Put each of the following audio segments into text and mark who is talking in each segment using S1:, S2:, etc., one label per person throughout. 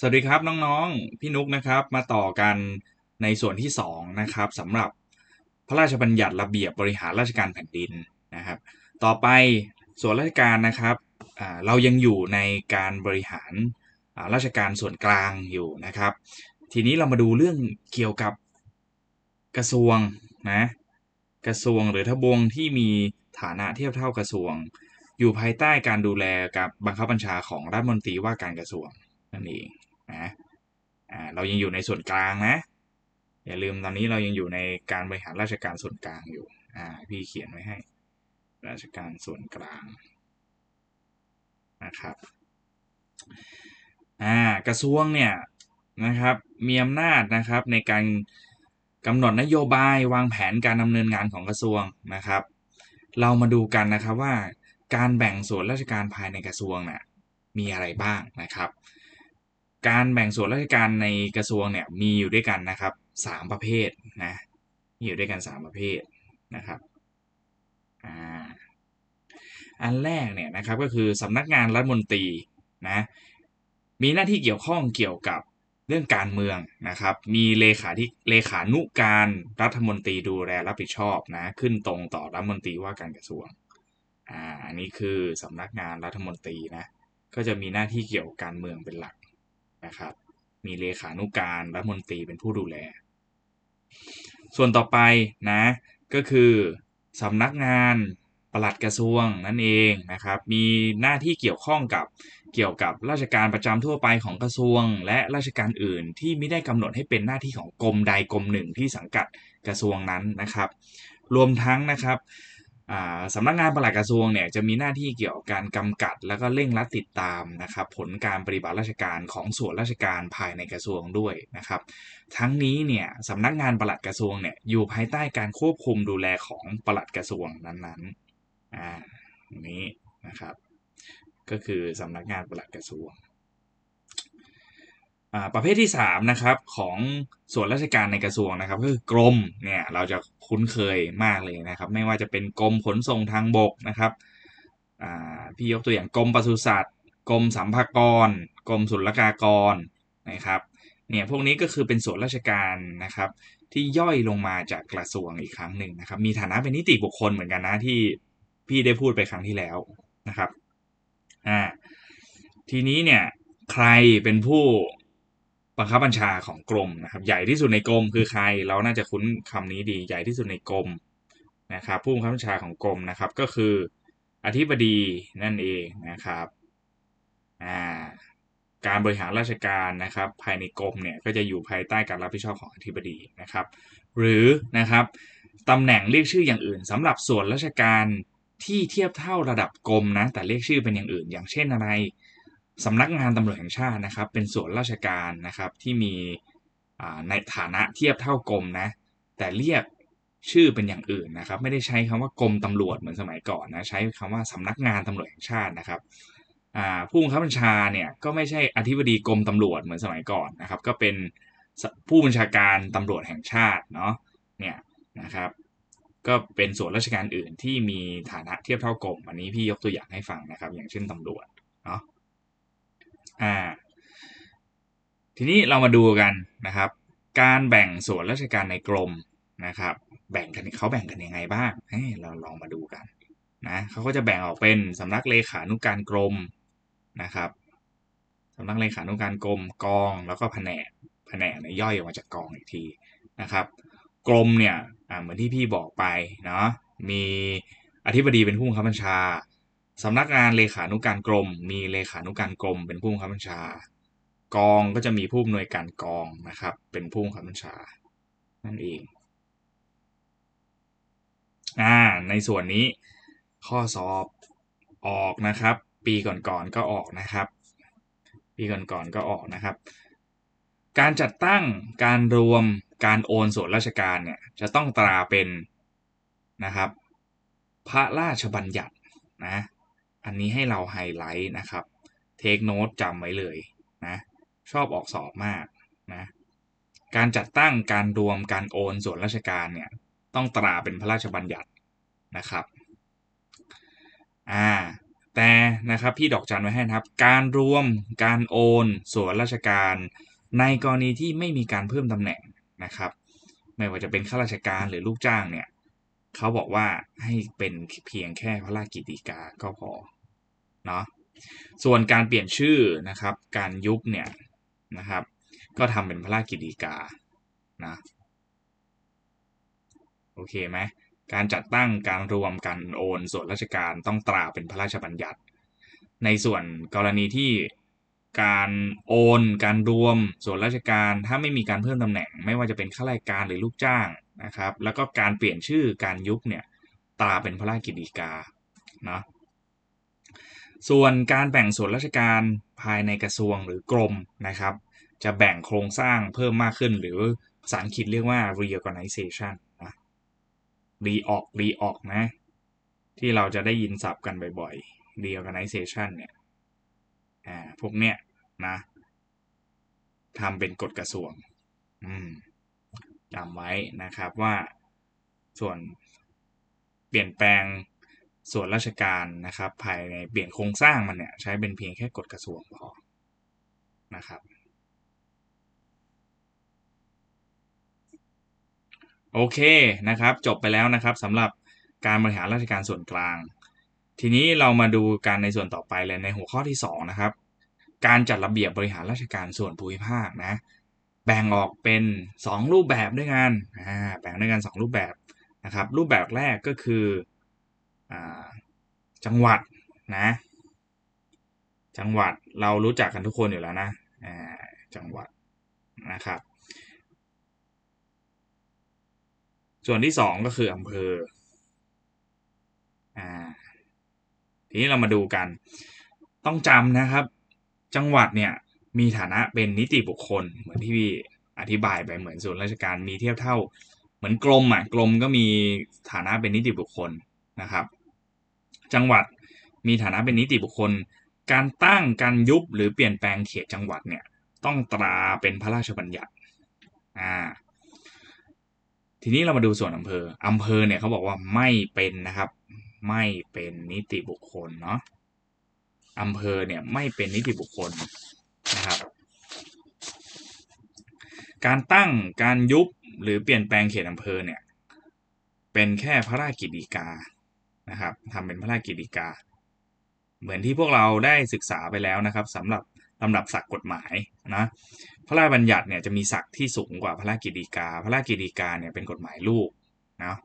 S1: สวัสดีครับน้องๆ พี่นุกนะครับมาต่อกันในส่วนที่2นะครับสำหรับพระราชบัญญัติระเบียบบริหารราชการแผ่นดินนะครับ ต่อไปส่วนราชการนะครับเรายังอยู่ในการบริหารราชการส่วนกลางอยู่นะครับ ทีนี้เรามาดูเรื่องเกี่ยวกับกระทรวงนะกระทรวงหรือทบวงที่มีฐานะเทียบเท่ากระทรวง อยู่ภายใต้การดูแลกับบังคับบัญชาของรัฐมนตรีว่าการกระทรวงนั่นเอง นะอ่าเรายังอยู่ในส่วนกลางนะ อย่าลืมตอนนี้เรายังอยู่ในการบริหารราชการส่วนกลางอยู่อ่าพี่เขียนไว้ให้ ราชการส่วนกลางนะครับอ่ากระทรวงเนี่ยนะครับมีอำนาจนะครับในการกำหนดนโยบายวางแผนการดำเนินงานของกระทรวงนะครับ เรามาดูกันนะครับว่าการแบ่งส่วนราชการภายในกระทรวงเนี่ยมีอะไรบ้างนะครับ การแบ่งส่วนราชการในกระทรวงเนี่ยมีอยู่ด้วยกันนะครับสามประเภทนะมีอยู่ด้วยกันสามประเภทนะครับอ่าอันแรกเนี่ยนะครับก็คือสำนักงานรัฐมนตรีนะมีหน้าที่เกี่ยวข้องเกี่ยวกับเรื่องการเมืองนะครับ มีเลขาที่เลขานุการรัฐมนตรีดูแลรับผิดชอบนะขึ้นตรงต่อรัฐมนตรีว่าการกระทรวงอ่าอันนี้คือสำนักงานรัฐมนตรีนะก็จะมีหน้าที่เกี่ยวกับการเมืองเป็นหลัก นะครับ มีเลขานุการรัฐมนตรีเป็นผู้ดูแล ส่วนต่อไปนะก็คือสำนักงานปลัดกระทรวงนั่นเองนะครับ มีหน้าที่เกี่ยวข้องกับเกี่ยวกับราชการประจำทั่วไปของกระทรวง และราชการอื่นที่ไม่ได้กำหนดให้เป็นหน้าที่ของกรมใดกรมหนึ่งที่สังกัดกระทรวงนั้นนะครับ รวมทั้งนะครับ สำนักงานปลัดกระทรวงเนี่ยจะมีหน้าที่เกี่ยวกับการกำกับแล้วก็เร่งรัดติดตามนะครับผลการปฏิบัติราชการของส่วนราชการภายในกระทรวงด้วยนะครับ ทั้งนี้เนี่ยสำนักงานปลัดกระทรวงเนี่ยอยู่ภายใต้การควบคุมดูแลของปลัดกระทรวงนั้นๆอ่าอันนี้นะครับ ก็คือสำนักงานปลัดกระทรวง ประเภทที่3นะครับของส่วนราชการในกระทรวงนะครับก็คือกรมเนี่ยเราจะคุ้นเคยมากเลยนะครับ ไม่ว่าจะเป็นกรมขนส่งทางบกนะครับพี่ยกตัวอย่างกรมปศุสัตว์กรมสัมภากรกรมศุลกากรนะครับเนี่ยพวกนี้ก็คือเป็นส่วนราชการนะครับ ที่ย่อยลงมาจากกระทรวงอีกครั้งหนึ่งนะครับ มีฐานะเป็นนิติบุคคลเหมือนกันนะที่พี่ได้พูดไปครั้งที่แล้วนะครับอ่าทีนี้เนี่ยใครเป็นผู้ บังคับบัญชาของกรมนะครับ ใหญ่ที่สุดในกรมคือใคร เราน่าจะคุ้นคำนี้ดี ใหญ่ที่สุดในกรมนะครับ ผู้บังคับบัญชาของกรมนะครับ ก็คืออธิบดีนั่นเองนะครับอ่าการบริหารราชการนะครับ ภายในกรมเนี่ยก็จะอยู่ภายใต้การรับผิดชอบของอธิบดีนะครับ หรือนะครับตำแหน่งเรียกชื่ออย่างอื่นสำหรับส่วนราชการที่เทียบเท่าระดับกรมนะแต่เรียกชื่อเป็นอย่างอื่น อย่างเช่นอะไร สำนักงานตำรวจแห่งชาตินะครับ เป็นส่วนราชการนะครับที่มีในฐานะเทียบเท่ากรมนะแต่เรียกชื่อเป็นอย่างอื่นนะครับ ไม่ได้ใช้คำว่ากรมตำรวจเหมือนสมัยก่อนนะใช้คำว่าสำนักงานตำรวจแห่งชาตินะครับผู้บังคับบัญชาเนี่ยก็ไม่ใช่อธิบดีกรมตำรวจเหมือนสมัยก่อนนะครับ ก็เป็นผู้บัญชาการตำรวจแห่งชาติเนาะเนี่ยนะครับ ก็เป็นส่วนราชการอื่นที่มีฐานะเทียบเท่ากรมอันนี้พี่ยกตัวอย่างให้ฟังนะครับ อย่างเช่นตำรวจเนาะ อ่า ทีนี้เรามาดูกันนะครับ การแบ่งส่วนราชการในกรมนะครับ แบ่งกันเขาแบ่งกันยังไงบ้างให้เราลองมาดูกันนะเขาก็จะแบ่งออกเป็นสำนักเลขานุการกรมนะครับสำนักเลขานุการกรมกองแล้วก็แผนกแผนกในย่อยออกมาจากกองอีกทีนะครับ กรมเนี่ยเหมือนที่พี่บอกไปเนาะมีอธิบดีเป็นผู้บังคับบัญชา สำนักงานเลขานุการกรม มีเลขานุการกรม เป็นผู้บังคับบัญชา กองก็จะมีผู้อำนวยการกองนะครับ เป็นผู้บังคับบัญชา นั่นเองอ่าในส่วนนี้ข้อสอบออกนะครับ ปีก่อนๆก็ออกนะครับ ปีก่อนๆก็ออกนะครับ การจัดตั้งการรวมการโอนส่วนราชการเนี่ยจะต้องตราเป็นนะครับ พระราชบัญญัตินะ อันนี้ให้เราไฮไลท์นะครับเทคโนตจำไว้เลยนะชอบออกสอบมากนะการจัดตั้งการรวมการโอนส่วนราชการเนี่ยต้องตราเป็นพระราชบัญญัตินะครับอ่าแต่นะครับพี่ดอกจันไว้ให้นะครับ การรวมการโอนส่วนราชการ ในกรณีที่ไม่มีการเพิ่มตำแหน่งนะครับ ไม่ว่าจะเป็นข้าราชการหรือลูกจ้างเนี่ยเขาบอกว่าให้เป็นเพียงแค่พระราชกิจฎีกาก็พอ เนาะส่วนการเปลี่ยนชื่อนะครับ การยุบเนี่ยนะครับ ก็ทำเป็นพระราชกิจฎีกานะโอเคไหมการจัดตั้งการรวมการโอน ส่วนราชการต้องตราเป็นพระราชบัญญัติ ในส่วนกรณีที่การโอน การรวม ส่วนราชการถ้าไม่มีการเพิ่มตำแหน่ง ไม่ว่าจะเป็นข้าราชการหรือลูกจ้างนะครับ แล้วก็การเปลี่ยนชื่อการยุบเนี่ยตราเป็นพระราชกิจฎีกาเนาะ ส่วนการแบ่งส่วนราชการภายในกระทรวงหรือกรมนะครับ จะแบ่งโครงสร้างเพิ่มมากขึ้น หรือภาษาอังกฤษเรียกว่า reorganization นะ reorg reorg นะ ที่เราจะได้ยินศัพท์กันบ่อยๆ reorganization เนี่ยอ่าพวกเนี้ยนะทำเป็นกฎกระทรวงอืมจำไว้นะครับว่าส่วนเปลี่ยนแปลง ส่วนราชการนะครับ ภายในเปลี่ยนโครงสร้างมันเนี่ย ใช้เป็นเพียงแค่กฎกระทรวงพอนะครับ โอเคนะครับ จบไปแล้วนะครับสำหรับการบริหารราชการส่วนกลาง ทีนี้เรามาดูการในส่วนต่อไปเลยในหัวข้อที่ 2 นะครับ การจัดระเบียบบริหารราชการส่วนภูมิภาคนะแบ่งออกเป็น 2 รูปแบบด้วยกันอ่าแบ่งด้วยกัน 2 รูปแบบนะครับ รูปแบบแรกก็คือ จังหวัดนะ จังหวัดเรารู้จักกันทุกคนอยู่แล้วนะจังหวัดนะครับ ส่วนที่สองก็คืออำเภอทีนี้เรามาดูกัน ต้องจำนะครับ จังหวัดเนี่ยมีฐานะเป็นนิติบุคคล เหมือนที่พี่อธิบายไปเหมือนส่วนราชการมีเทียบเท่า เหมือนกรมอะกรมก็มีฐานะเป็นนิติบุคคลนะครับ จังหวัด มีฐานะเป็นนิติบุคคล การตั้งการยุบหรือเปลี่ยนแปลงเขตจังหวัดเนี่ยต้องตราเป็นพระราชบัญญัติอ่าทีนี้เรามาดูส่วนอำเภออำเภอเนี่ยเขาบอกว่าไม่เป็นนะครับ ไม่เป็นนิติบุคคลเนาะอำเภอเนี่ยไม่เป็นนิติบุคคลนะครับ การตั้งการยุบหรือเปลี่ยนแปลงเขตอำเภอเนี่ยเป็นแค่พระราชกิจฎีกา นะครับทำเป็นพระราชกิจฎีกา เหมือนที่พวกเราได้ศึกษาไปแล้วนะครับสำหรับลำดับศักดิ์กฎหมายนะพระราชบัญญัติเนี่ยจะมีศักดิ์ที่สูงกว่าพระราชกิจฎีกา พระราชกิจฎีกาเนี่ยเป็นกฎหมายลูกนะ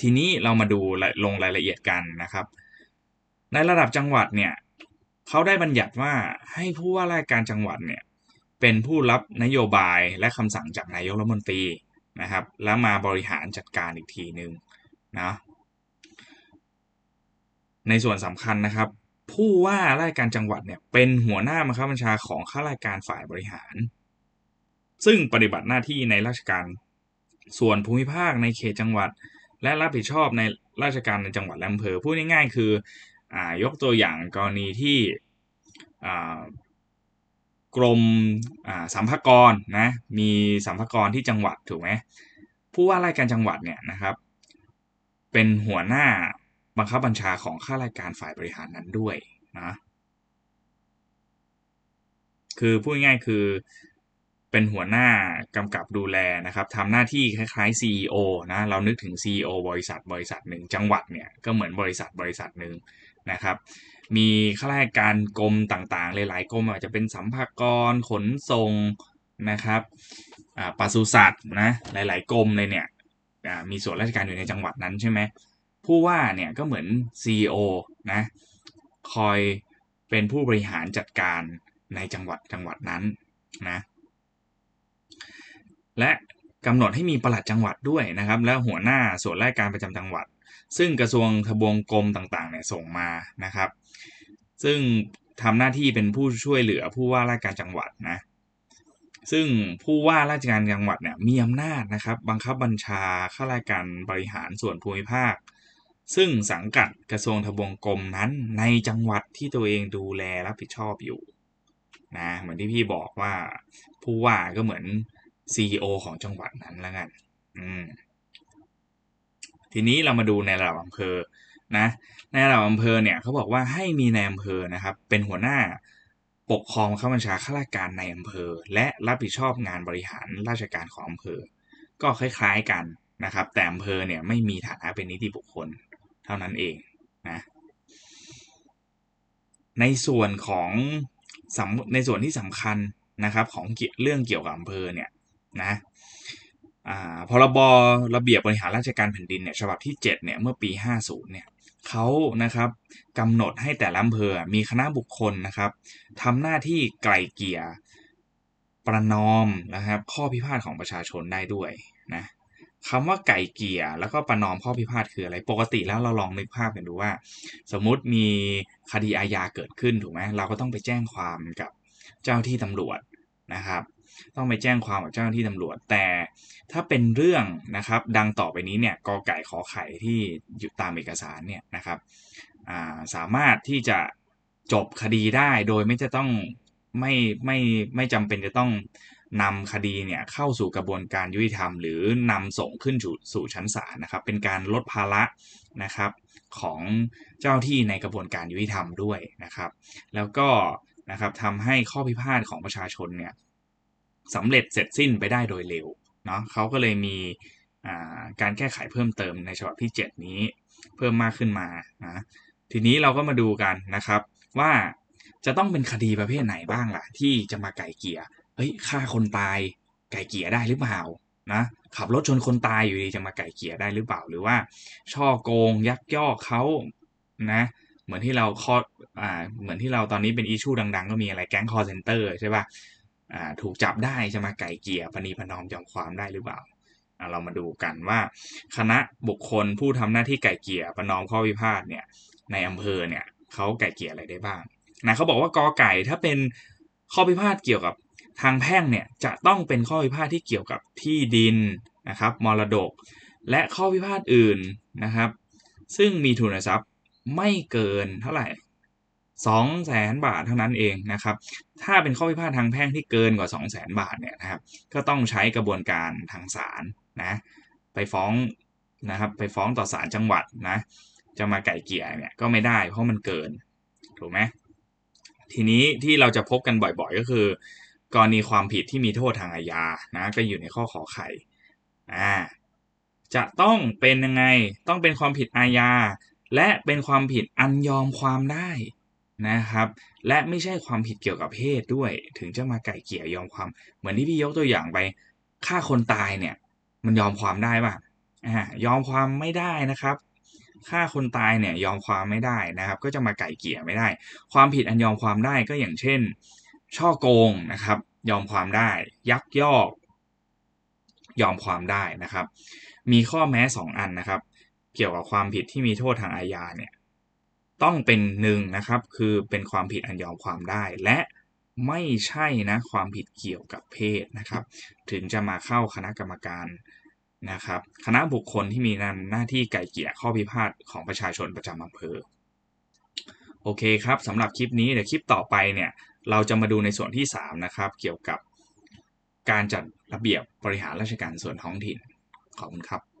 S1: ทีนี้เรามาดูลงรายละเอียดกันนะครับ ในระดับจังหวัดเนี่ยเขาได้บัญญัติว่าให้ผู้ว่าราชการจังหวัดเนี่ยเป็นผู้รับนโยบายและคำสั่งจากนายกรัฐมนตรีนะครับ แล้วมาบริหารจัดการอีกทีหนึ่ง นะในส่วนสำคัญนะครับ ผู้ว่าราชการจังหวัดเนี่ยเป็นหัวหน้าบังคับบัญชาของข้าราชการฝ่ายบริหาร ซึ่งปฏิบัติหน้าที่ในราชการส่วนภูมิภาคในเขตจังหวัด และรับผิดชอบในราชการในจังหวัดและอำเภอพูดง่ายๆ คืออยกตัวอย่างกรณีที่กรมสัมภากรนะมีสัมภากรที่จังหวัดถูกไหมผู้ว่าราชการจังหวัดเนี่ยนะครับ เป็นหัวหน้าบังคับบัญชาของข้าราชการฝ่ายบริหารนั้นด้วยนะคือพูดง่ายๆคือเป็นหัวหน้ากำกับดูแลนะครับทำหน้าที่คล้ายๆ CEO นะเรานึกถึง CEO บริษัทบริษัทหนึ่งจังหวัดเนี่ยก็เหมือนบริษัทบริษัทหนึ่งนะครับ มีข้าราชการกรมต่างๆ หลายๆกรมอาจจะเป็นสัมภากรขนส่งนะครับปศุสัตว์นะหลายๆกรมเลยเนี่ย มีส่วนราชการอยู่ในจังหวัดนั้นใช่ไหมผู้ว่าเนี่ยก็เหมือน CEO นะคอยเป็นผู้บริหารจัดการในจังหวัดจังหวัดนั้นนะและกำหนดให้มีปลัดจังหวัดด้วยนะครับ แล้วหัวหน้าส่วนราชการประจำจังหวัด ซึ่งกระทรวงทบวงกรมต่างๆเนี่ยส่งมานะครับ ซึ่งทำหน้าที่เป็นผู้ช่วยเหลือผู้ว่าราชการจังหวัดนะ ซึ่งผู้ว่าราชการจังหวัดเนี่ยมีอำนาจนะครับบังคับบัญชาข้าราชการบริหารส่วนภูมิภาค ซึ่งสังกัดกระทรวงทบวงกรมนั้นในจังหวัดที่ตัวเองดูแลรับผิดชอบอยู่นะเหมือนที่พี่บอกว่า ผู้ว่าก็เหมือน CEO ของจังหวัดนั้นแล้วกัน อืมทีนี้เรามาดูในระดับอำเภอนะในระดับอำเภอเนี่ยเขาบอกว่าให้มีในอำเภอนะครับ เป็นหัวหน้า ปกครองข้าบัญชาข้าราชการในอำเภอ และรับผิดชอบงานบริหารราชการของอำเภอ ก็คล้ายๆกันนะครับ แต่อำเภอเนี่ยไม่มีฐานะเป็นนิติบุคคลเท่านั้นเองนะในส่วนของในส่วนที่สำคัญนะครับของเรื่องเกี่ยวกับอำเภอเนี่ยนะพรบระเบียบบริหารราชการแผ่นดินเนี่ยฉบับที่ 7 เนี่ย เมื่อปี 50 เนี่ย เขานะครับกำหนดให้แต่ละอำเภอมีคณะบุคคลนะครับทำหน้าที่ไกลเกลี่ยประนอมนะครับ ข้อพิพาทของประชาชนได้ด้วยนะคำว่าไก่เกี่ยแล้วก็ประนอมข้อพิพาทคืออะไร ปกติแล้วเราลองนึกภาพกันดูว่า สมมุติมีคดีอาญาเกิดขึ้นถูกไหมเราก็ต้องไปแจ้งความกับเจ้าที่ตำรวจนะครับ ต้องไปแจ้งความกับเจ้าหน้าที่ตำรวจ แต่ถ้าเป็นเรื่องนะครับ ดังต่อไปนี้เนี่ยกอไก่ขอไข่ที่อยู่ตามเอกสารเนี่ยนะครับสามารถที่จะจบคดีได้โดยไม่จะต้องไม่ไม่ไม่จำเป็นจะต้องนำคดีเนี่ยเข้าสู่กระบวนการยุติธรรม หรือนำส่งขึ้นสู่ชั้นศาลนะครับ เป็นการลดภาระนะครับของเจ้าที่ในกระบวนการยุติธรรมด้วยนะครับ แล้วก็นะครับทำให้ข้อพิพาทของประชาชนเนี่ย สำเร็จเสร็จสิ้นไปได้โดยเร็วเนาะเขาก็เลยมีการแก้ไขเพิ่มเติมในฉบับที่ 7 นี้เพิ่มมากขึ้นมานะทีนี้เราก็มาดูกันนะครับ ว่าจะต้องเป็นคดีประเภทไหนบ้างล่ะ ที่จะมาไก่เกี่ยเฮ้ยฆ่าคนตายไก่เกี่ยได้หรือเปล่านะขับรถชนคนตายอยู่ดีจะมาไก่เกี่ยได้หรือเปล่า หรือว่า ช่อโกงยักยอกเขานะเหมือนที่เราคออ่าเหมือนที่เราตอนนี้เป็นอิชูดัง ๆ ก็มีอะไรแก๊งคอร์เซนเตอร์ใช่ป่ะอ่า ถูกจับได้จะมาไก่เกี่ยปณีพนอมยอมความได้หรือเปล่าเรามาดูกันว่า คณะบุคคลผู้ทำหน้าที่ไก่เกี่ยประนอมข้อพิพาทเนี่ยในอำเภอเนี่ยเขาไก่เกี่ยอะไรได้บ้างนะเขาบอกว่ากอไก่ถ้าเป็นข้อพิพาทเกี่ยวกับทางแพ่งเนี่ยจะต้องเป็นข้อพิพาทที่เกี่ยวกับที่ดินนะครับมรดก และข้อพิพาทอื่นนะครับ ซึ่งมีทุนทรัพย์ไม่เกินเท่าไหร่ สองแสนบาทเท่านั้นเองนะครับ ถ้าเป็นข้อพิพาททางแพ่งที่เกินกว่า 2 0 0แสนบาทเนี่ยนะครับ ก็ต้องใช้กระบวนการทางศาลนะ ไปฟ้องนะครับ ไปฟ้องต่อศาลจังหวัดนะ จะมาไก่เกี่ยเนี่ยก็ไม่ได้เพราะมันเกิน ถูกไหมทีนี้ที่เราจะพบกันบ่อยๆ ก็คือ กรณีความผิดที่มีโทษทางอาญานะก็อยู่ในข้อขอไข่อ่าจะต้องเป็นยังไงต้องเป็นความผิดอาญาและเป็นความผิดอันยอมความได้ นะครับ และไม่ใช่ความผิดเกี่ยวกับเพศด้วย ถึงจะมาไก่เกี่ยยอมความ เหมือนที่พี่ยกตัวอย่างไปฆ่าคนตายเนี่ย มันยอมความได้ป่ะอ่ายอมความไม่ได้นะครับฆ่าคนตายเนี่ยยอมความไม่ได้นะครับ ก็จะมาไก่เกี่ยไม่ได้ ความผิดอันยอมความได้ก็อย่างเช่น ช่อโกงนะครับ ยอมความได้ ยักยอก ยอมความได้นะครับ มีข้อแม้ 2ออันนะครับ เกี่ยวกับความผิดที่มีโทษทางอาญาเนี่ย ต้องเป็นหนึ่งนะครับ คือเป็นความผิดอันยอมความได้ และไม่ใช่นะความผิดเกี่ยวกับเพศนะครับ ถึงจะมาเข้าคณะกรรมการนะครับ คณะบุคคลที่มีหน้าที่ไก่เกี่ยข้อพิพาทของประชาชนประจำอำเภอโอเคครับสำหรับคลิปนี้เดี๋ยวคลิปต่อไปเนี่ยเราจะมาดูในส่วนที่ 3 นะครับ เกี่ยวกับการจัดระเบียบบริหารราชการส่วนท้องถิ่นขอบคุณครับ